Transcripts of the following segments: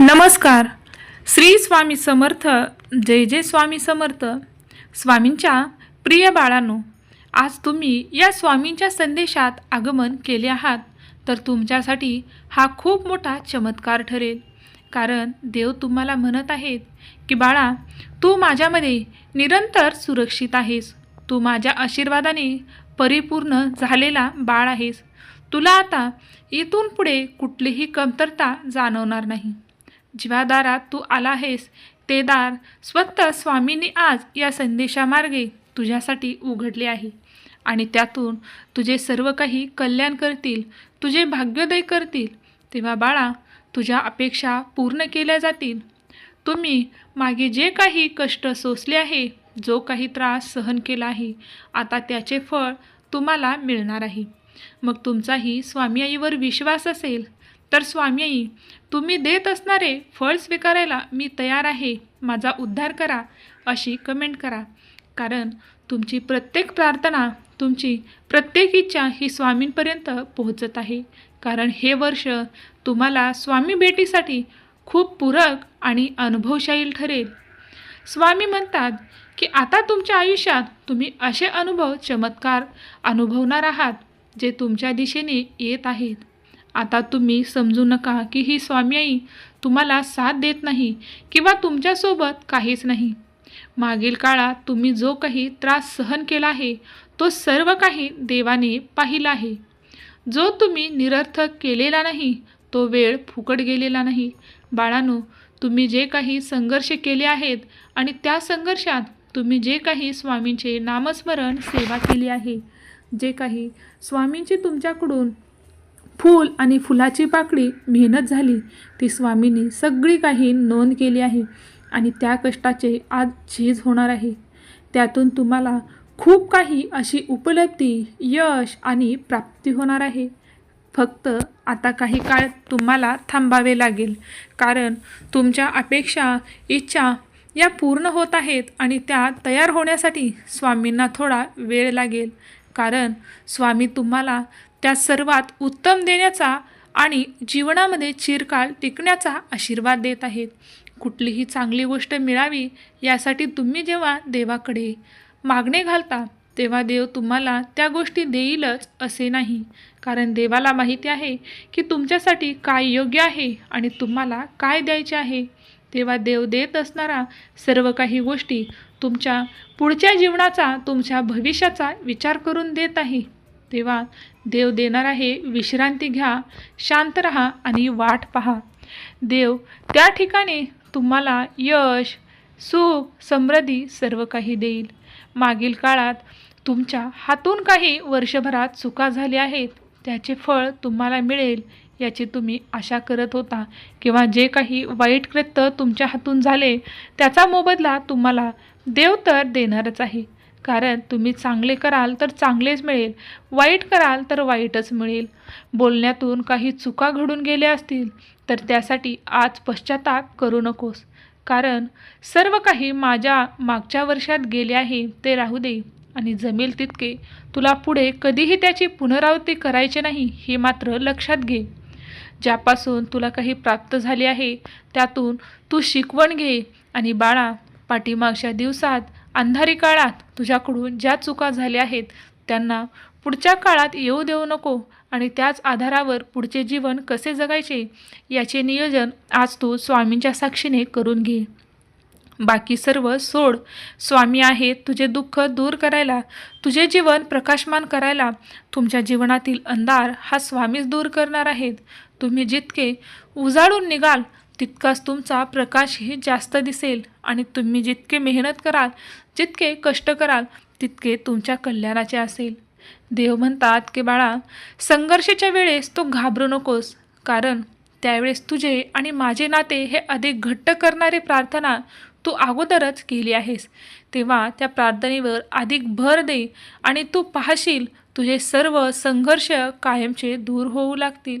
नमस्कार. श्री स्वामी समर्थ जय जय स्वामी समर्थ. स्वामींच्या प्रिय बाळांनो आज तुम्ही या स्वामींच्या संदेशात आगमन केले आहात तर तुमच्यासाठी हा खूप मोठा चमत्कार ठरेल. कारण देव तुम्हाला म्हणत आहेत की बाळा तू माझ्यामध्ये निरंतर सुरक्षित आहेस. तू माझ्या आशीर्वादाने परिपूर्ण झालेला बाळ आहेस. तुला आता इथून पुढे कुठलीही कमतरता जाणवणार नाही. जीवादारात दारात तू आला आहेस ते दार स्वतः स्वामींनी आज या संदेशामार्गे तुझ्यासाठी उघडले आहे. आणि त्यातून तुझे सर्व काही कल्याण करतील तुझे भाग्योदय करतील. तेव्हा बाळा तुझ्या अपेक्षा पूर्ण केल्या जातील. तुम्ही मागे जे काही कष्ट सोसले आहे जो काही त्रास सहन केला आहे आता त्याचे फळ तुम्हाला मिळणार आहे. मग तुमचाही स्वामी आईवर विश्वास असेल. तर स्वामी तुम्ही देत असणारे फळ स्वीकारायला मी तयार आहे. माझा उद्धार करा अशी कमेंट करा. कारण तुमची प्रत्येक प्रार्थना तुमची प्रत्येक इच्छा ही स्वामींपर्यंत पोहोचत आहे. कारण हे वर्ष तुम्हाला स्वामी भेटीसाठी खूप पूरक आणि अनुभवशाईल ठरेल. स्वामी म्हणतात की आता तुमच्या आयुष्यात तुम्ही असे अनुभव चमत्कार अनुभवणार आहात जे तुमच्या दिशेने येत आहेत. आता तुम्ही समजू नका की ही स्वामी आई तुम्हाला साथ देत नाही किंवा तुमच्यासोबत काहीच नाही. मागील काळात तुम्ही जो काही त्रास सहन केला आहे तो सर्व काही देवाने पाहिला आहे. जो तुम्ही निरर्थक केलेला नाही तो वेळ फुकट गेलेला नाही. बाळांनो तुम्ही जे काही संघर्ष केले आहेत आणि त्या संघर्षात तुम्ही जे काही स्वामींचे नामस्मरण सेवा केली आहे जे काही स्वामींची तुमच्याकडून फूल आणि फुलाची पाकळी मेहनत झाली. ती स्वामींनी सगळी काही नोंद केली आहे आणि त्या कष्टाचे आज झीज होणार आहे. त्यातून तुम्हाला खूप काही अशी उपलब्धी यश आणि प्राप्ती होणार आहे. फक्त आता काही काळ तुम्हाला थांबावे लागेल. कारण तुमच्या अपेक्षा इच्छा या पूर्ण होत आहेत आणि त्या तयार होण्यासाठी स्वामींना थोडा वेळ लागेल. कारण स्वामी तुम्हाला त्या सर्वात उत्तम देण्याचा आणि जीवनामध्ये चिरकाळ टिकण्याचा आशीर्वाद देत आहेत. कुठलीही चांगली गोष्ट मिळावी यासाठी तुम्ही जेव्हा देवाकडे मागणे घालता तेव्हा देव तुम्हाला त्या गोष्टी देईलच असे नाही. कारण देवाला माहिती आहे की तुमच्यासाठी काय योग्य आहे आणि तुम्हाला काय द्यायचे आहे. तेव्हा देव देत असणारा सर्व काही गोष्टी तुमच्या पुढच्या जीवनाचा तुमच्या भविष्याचा विचार करून देत आहे. तेव्हा देव देणार आहे विश्रांती घ्या शांत राहा आणि वाट पहा. देव त्या ठिकाणी तुम्हाला यश सुख समृद्धी सर्व काही देईल. मागील काळात तुमच्या हातून काही वर्षभरात चुका झाल्या आहेत. त्याचे फळ तुम्हाला मिळेल याची तुम्ही आशा करत होता. किंवा जे काही वाईट कृत्य तुमच्या हातून झाले त्याचा मोबदला तुम्हाला देव तर देणारच आहे. कारण तुम्ही चांगले कराल तर चांगलेच मिळेल वाईट कराल तर वाईटच मिळेल. बोलण्यातून काही चुका घडून गेल्या असतील तर त्यासाठी आज पश्चाताप करू नकोस. कारण सर्व काही माझ्या मागच्या वर्षात गेले आहे ते राहू दे. आणि जमेल तितके. तुला पुढे कधीही त्याची पुनरावृत्ती करायची नाही हे मात्र लक्षात घे. ज्यापासून तुला काही प्राप्त झाले आहे त्यातून तू शिकवण घे. आणि बाळा पाठीमागच्या दिवसात अंधारी काळात तुझ्याकडून ज्या चुका झाल्या आहेत त्यांना पुढच्या काळात येऊ देऊ नको आणि त्याच आधारावर पुढचे जीवन कसे जगायचे याचे नियोजन आज तू स्वामींच्या साक्षीने करून घे. बाकी सर्व सोड. स्वामी आहेत तुझे दुःख दूर करायला तुझे जीवन प्रकाशमान करायला. तुमच्या जीवनातील अंधार हा स्वामीच दूर करणार आहेत. तुम्ही जितके उजाळून निघाल तितकाच तुमचा प्रकाशही जास्त दिसेल आणि तुम्ही जितके मेहनत कराल जितके कष्ट कराल तितके तुमच्या कल्याणाचे असेल. देव म्हणतात की बाळा संघर्षाच्या वेळेस तू घाबरू नकोस कारण त्यावेळेस तुझे आणि माझे नाते हे अधिक घट्ट करणारी प्रार्थना तू अगोदरच केली आहेस. तेव्हा त्या प्रार्थनेवर अधिक भर दे आणि तू पाहशील तुझे सर्व संघर्ष कायमचे दूर होऊ लागतील.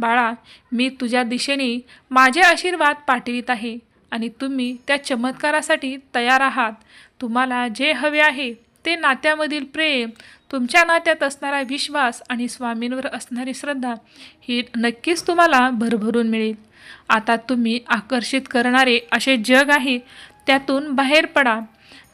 बाळा मी तुझ्या दिशेने माझे आशीर्वाद पाठवित आहे आणि तुम्ही त्या चमत्कारासाठी तयार आहात. तुम्हाला जे हवे आहे ते नात्यामधील प्रेम तुमच्या नात्यात असणारा विश्वास आणि स्वामींवर असणारी श्रद्धा ही नक्कीच तुम्हाला भरभरून मिळेल. आता तुम्ही आकर्षित करणारे असे जग आहे त्यातून बाहेर पडा.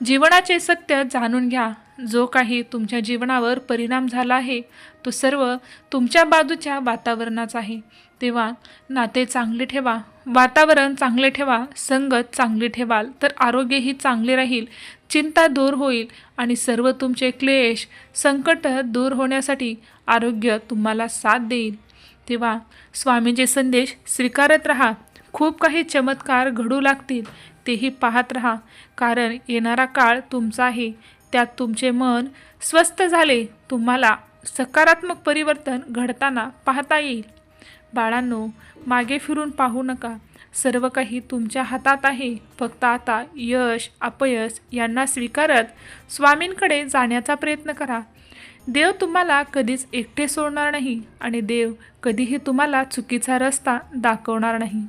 जीवनाचे सत्य जाणून घ्या. जो काही तुमच्या जीवनावर परिणाम झाला आहे तो सर्व तुमच्या बाजूच्या वातावरणाचा आहे. तेव्हा नाते चांगले ठेवा वातावरण चांगले ठेवा संगत चांगली ठेवाल तर आरोग्यही चांगले राहील चिंता दूर होईल आणि सर्व तुमचे क्लेश संकट दूर होण्यासाठी आरोग्य तुम्हाला साथ देईल. तेव्हा स्वामींचे संदेश स्वीकारत राहा. खूप काही चमत्कार घडू लागतील तेही पाहत राहा. कारण येणारा काळ तुमचा आहे. त्यात तुमचे मन स्वस्थ झाले तुम्हाला सकारात्मक परिवर्तन घडताना पाहता येईल. बाळांनो मागे फिरून पाहू नका. सर्व काही तुमच्या हातात आहे. फक्त आता यश अपयश यांना स्वीकारत स्वामींकडे जाण्याचा प्रयत्न करा. देव तुम्हाला कधीच एकटे सोडणार नाही आणि देव कधीही तुम्हाला चुकीचा रस्ता दाखवणार नाही.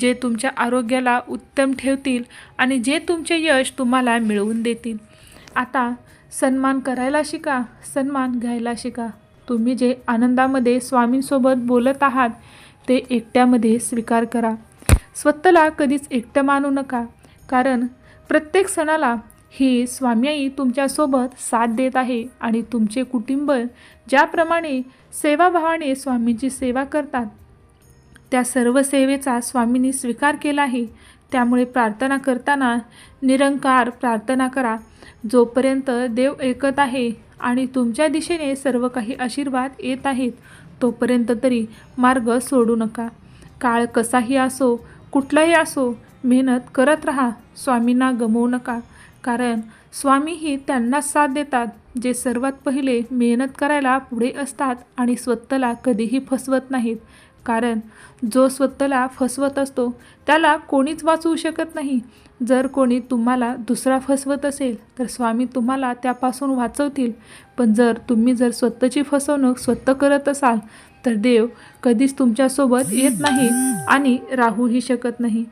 जे तुमच्या आरोग्याला उत्तम ठेवतील आणि जे तुमचे यश तुम्हाला मिळवून देतील. आता सन्मान करायला शिका सन्मान घ्यायला शिका. तुम्ही जे आनंदामध्ये स्वामींसोबत बोलत आहात ते एकट्यामध्ये स्वीकार करा. स्वतःला कधीच एकटं मानू नका कारण प्रत्येक सणाला ही स्वामीई तुमच्यासोबत साथ देत आहे आणि तुमचे कुटुंब ज्याप्रमाणे सेवाभावाने स्वामींची सेवा करतात त्या सर्व सेवेचा स्वामींनी स्वीकार केला आहे त्यामुळे प्रार्थना करताना निरंकार प्रार्थना करा. जोपर्यंत देव ऐकत आहे आणि तुमच्या दिशेने सर्व काही आशीर्वाद येत आहेत तोपर्यंत तरी मार्ग सोडू नका. काळ कसाही असो कुठलाही असो मेहनत करत राहा स्वामींना गमवू नका. कारण स्वामीही त्यांनाच साथ देतात जे सर्वात पहिले मेहनत करायला पुढे असतात आणि स्वतःला कधीही फसवत नाहीत. कारण जो स्वतःला फसवत असतो त्याला कोणीच वाचवू शकत नाही. जर कोणी तुम्हाला दुसरा फसवत असेल तर स्वामी तुम्हाला त्यापासून वाचवतील. पण जर तुम्ही जर स्वतःची फसवणूक स्वतः करत असाल तर देव कधीच तुमच्यासोबत येत नाही आणि राहूही शकत नाही.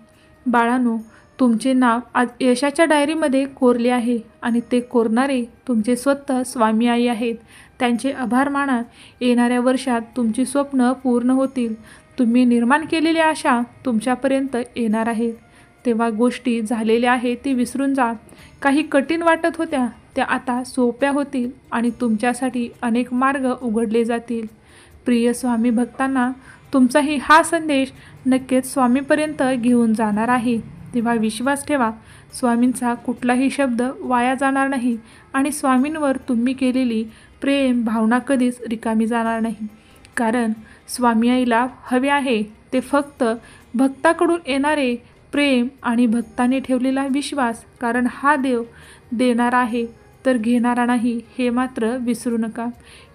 बाळानो तुमचे नाव आज यशाच्या डायरीमध्ये कोरले आहे आणि ते कोरणारे तुमचे स्वतः स्वामी आई आहेत. त्यांचे आभार माना येणाऱ्या वर्षात तुमची स्वप्न पूर्ण होतील. तुम्ही निर्माण केलेल्या आशा तुमच्यापर्यंत येणार आहेत तेव्हा गोष्टी झालेल्या आहेत ती विसरून जा. काही कठीण वाटत होत्या त्या आता सोप्या होतील आणि तुमच्यासाठी अनेक मार्ग उघडले जातील. प्रिय स्वामी भक्तांना तुमचाही हा संदेश नक्कीच स्वामीपर्यंत घेऊन जाणार आहे. तेव्हा विश्वास ठेवा स्वामींचा कुठलाही शब्द वाया जाणार नाही आणि स्वामींवर तुम्ही केलेली प्रेम भावना कधीच रिकामी जाणार नाही. कारण स्वामी आईला हवे आहे ते फक्त भक्ताकडून येणारे प्रेम आणि भक्ताने ठेवलेला विश्वास कारण हा देव देणारा आहे तर घेणारा नाही हे मात्र विसरू नका.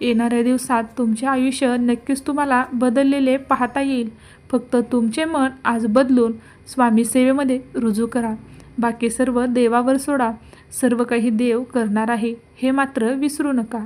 येणाऱ्या दिवसात तुमचे आयुष्य नक्कीच तुम्हाला बदललेले पाहता येईल. फक्त तुमचे मन आज बदलून स्वामी सेवेमध्ये रुजू करा. बाकी सर्व देवावर सोडा. सर्व काही देव करणार आहे हे मात्र विसरू नका.